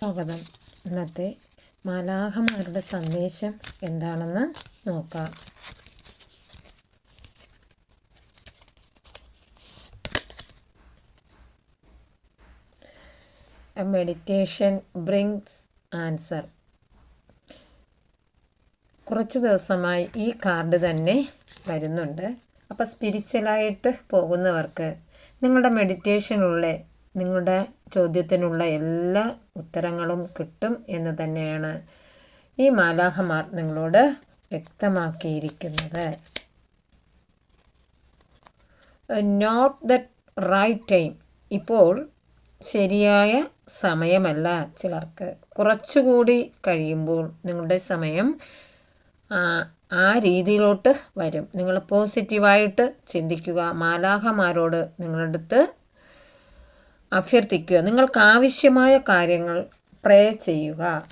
സ്വാഗതം. ഇന്നത്തെ മാലാഹമാരുടെ സന്ദേശം എന്താണെന്ന് നോക്കാം. മെഡിറ്റേഷൻ ബ്രിങ്സ് ആൻസർ കുറച്ച് ദിവസമായി ഈ കാർഡ് തന്നെ വരുന്നുണ്ട്. അപ്പോൾ സ്പിരിച്വലായിട്ട് പോകുന്നവർക്ക് നിങ്ങളുടെ മെഡിറ്റേഷനുള്ള നിങ്ങളുടെ ചോദ്യത്തിനുള്ള എല്ലാ ഉത്തരങ്ങളും കിട്ടും എന്ന് തന്നെയാണ് ഈ മാലാഹമാർ നിങ്ങളോട് വ്യക്തമാക്കിയിരിക്കുന്നത്. നോട്ട് ദ റൈറ്റ് ടൈം ഇപ്പോൾ ശരിയായ സമയമല്ല ചിലർക്ക്. കുറച്ചുകൂടി കഴിയുമ്പോൾ നിങ്ങളുടെ സമയം ആ രീതിയിലോട്ട് വരും. നിങ്ങൾ പോസിറ്റീവായിട്ട് ചിന്തിക്കുക. മാലാഹമാരോട് നിങ്ങളുടെ അടുത്ത് അഭ്യർത്ഥിക്കുക. നിങ്ങൾക്ക് ആവശ്യമായ കാര്യങ്ങൾ പ്രേ ചെയ്യുക.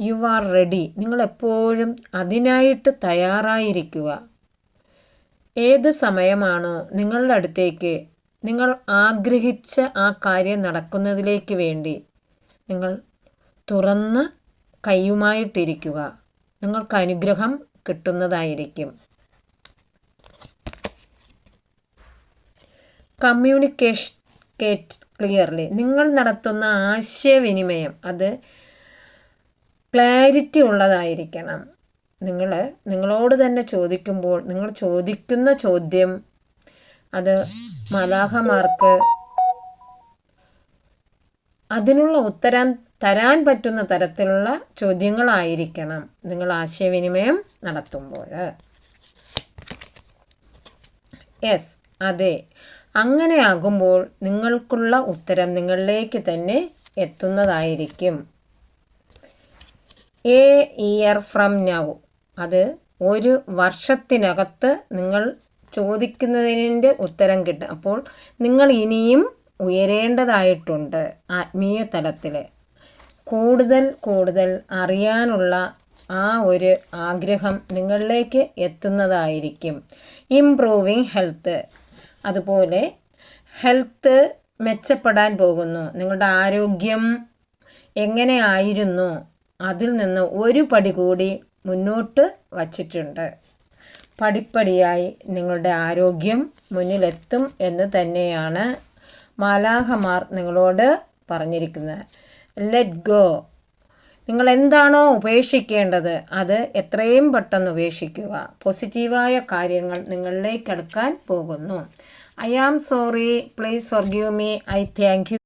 യു ആർ റെഡി നിങ്ങൾ എപ്പോഴും അതിനായിട്ട് തയ്യാറായിരിക്കുക. ഏത് സമയമാണോ നിങ്ങളുടെ അടുത്തേക്ക് നിങ്ങൾ ആഗ്രഹിച്ച ആ കാര്യം നടക്കുന്നതിലേക്ക് വേണ്ടി നിങ്ങൾ തുറന്ന കൈയുമായിട്ടിരിക്കുക നിങ്ങൾക്ക് അനുഗ്രഹം കിട്ടുന്നതായിരിക്കും. കമ്മ്യൂണിക്കേഷൻ കേറ്റ് ക്ലിയർലി. നിങ്ങൾ നടത്തുന്ന ആശയവിനിമയം അത് ക്ലാരിറ്റി ഉള്ളതായിരിക്കണം. നിങ്ങൾ നിങ്ങളോട് തന്നെ ചോദിക്കുമ്പോൾ നിങ്ങൾ ചോദിക്കുന്ന ചോദ്യം അത് മലാഹമാർക്ക് അതിനുള്ള ഉത്തരം തരാൻ പറ്റുന്ന തരത്തിലുള്ള ചോദ്യങ്ങളായിരിക്കണം നിങ്ങൾ ആശയവിനിമയം നടത്തുമ്പോൾ. യെസ് അതെ. അങ്ങനെയാകുമ്പോൾ നിങ്ങൾക്കുള്ള ഉത്തരം നിങ്ങളിലേക്ക് തന്നെ എത്തുന്നതായിരിക്കും. എ ഇയർ ഫ്രം നൗ അത് ഒരു വർഷത്തിനകത്ത് നിങ്ങൾ ചോദിക്കുന്നതിന്റെ ഉത്തരം കിട്ടും. അപ്പോൾ നിങ്ങൾ ഇനിയും ഉയരേണ്ടതായിട്ടുണ്ട് ആത്മീയ തലത്തിൽ കൂടുതൽ കൂടുതൽ അറിയാനുള്ള ആ ഒരു ആഗ്രഹം നിങ്ങളിലേക്ക് എത്തുന്നതായിരിക്കും. ഇംപ്രൂവിങ് ഹെൽത്ത് അതുപോലെ ഹെൽത്ത് മെച്ചപ്പെടാൻ പോകുന്നു. നിങ്ങളുടെ ആരോഗ്യം എങ്ങനെയായിരുന്നു അതിൽ നിന്ന് ഒരു പടി കൂടി മുന്നോട്ട് വച്ചിട്ടുണ്ട്. പടിപ്പടിയായി നിങ്ങളുടെ ആരോഗ്യം മുന്നിലെത്തും എന്ന് തന്നെയാണ് മാലാഹമാർ നിങ്ങളോട് പറഞ്ഞിരിക്കുന്നത്. ലെറ്റ് ഗോ നിങ്ങൾ എന്താണോ ഉപേക്ഷിക്കേണ്ടത് അത് എത്രയും പെട്ടെന്ന് ഉപേക്ഷിക്കുക. പോസിറ്റീവായ കാര്യങ്ങൾ നിങ്ങളിലേക്ക് അടുക്കാൻ പോകുന്നു. I am sorry. Please forgive me. I thank you.